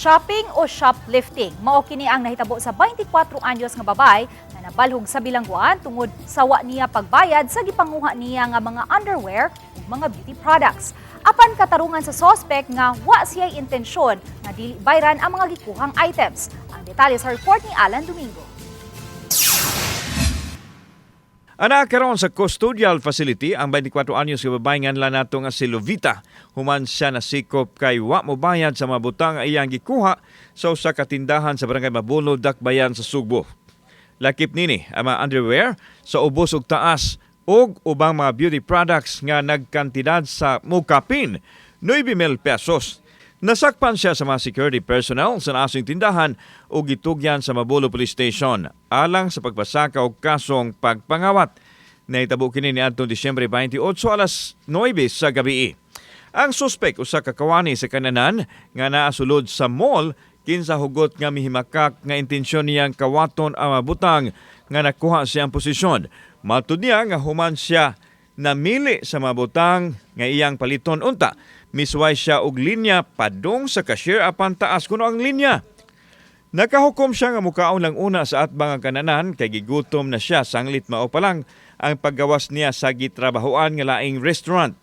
Shopping o shoplifting mao kini ang nahitabo sa 24 anyos nga babay na nabalhog sa bilangguan tungod sa wa niya pagbayad sa gipanguha niya nga mga underwear ug mga beauty products. Apan katarungan sa sospek nga wa siya'y intensyon nga dili bayran ang mga gikuhang items. Ang detalye sa report ni Alan Domingo. Ana karon sa custodial facility ang 24 anyos nga babae nga nila nga si Lovita. Human siya nasikop kay wa mo bayad sa mga butang nga iyang gikuha sa usa ka tindahan sa barangay Mabulo, Dakbayan sa Sugbo. Lakip nini ang mga underwear sa ubos ug taas ug ubang mga beauty products nga nagkantidad sa mukapin 9,000 pesos. Nasakpan siya sa mga security personnel sa nasing tindahan o gitugyan sa Mabulo Police Station alang sa pagbasaka og kasong pagpangawat. Naitabo kini ni Adtong Disyembre 28 alas 9 sa gabi. Ang suspek usa ka kawani sa kananan nga naasulod sa mall kinsa hugot nga mihimakak nga intensyon niyang kawaton ang mga butang nga nakuha siyang posisyon. Matud niya nga human siya namili sa mga butang nga iyang paliton unta. Misway siya og linya padung sa cashier apan taas kuno ang linya. Nakahukom siya nga mukaon lang una sa atbang ang kananan kay gigutom na siya sanglit mao pa lang ang paggawas niya sa gitrabahoan nga laing restaurant.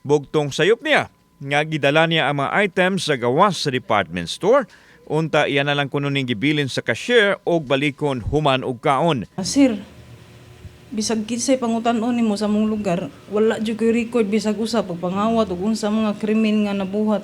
Bugtong sayop niya nga gidala niya ang mga items sa gawas sa department store unta iya na lang kuno ning gibilin sa cashier og balikon human og kaon. Ah, Sir, bisag kinsay pangutan-on nimo sa mong lugar, wala jud koy record bisag usa pagpangawat ug unsa mga krimen nga nabuhat.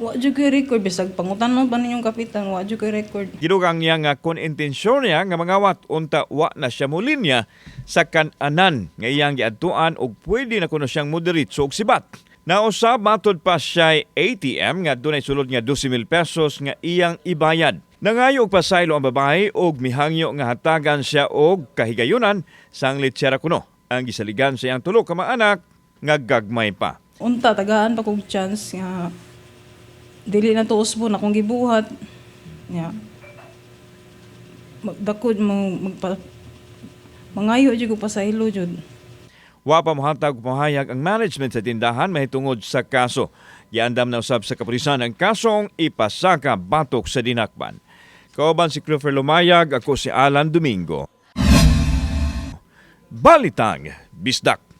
Wa jud koy record bisag pangutan-on pa ninyong kapitan, wa jud koy record. Gidugang niya nga kung intensyon niya nga mangawat unta wa na siya mulinya sa kananan nga iyang giadtuan og pwede na kuno siyang moderitso og sibat. Nausab matod pa siya ATM nga dunay sulod nga 12,000 pesos nga iyang ibayad. Nangayo og pasaylo ang babae og mihangyo nga hatagan siya og kahigayunan sang litsera kuno. Ang gisaligan sa iyang tulo ka mga anak nga gagmay pa. Unta tagaan pa kog chance nga dili na to usbon akong gibuhat. Ya. Magdakod mo magpa mangayo jud ko pasaylo jud. Wa pa mohatag og pahayag ang management sa tindahan mahitungod sa kaso. Giandam na usab sa kapulisan ang kasong ipasaka batok sa dinakban. Kauban si Christopher Lumayag, ako si Alan Domingo. Balitang Bisdak.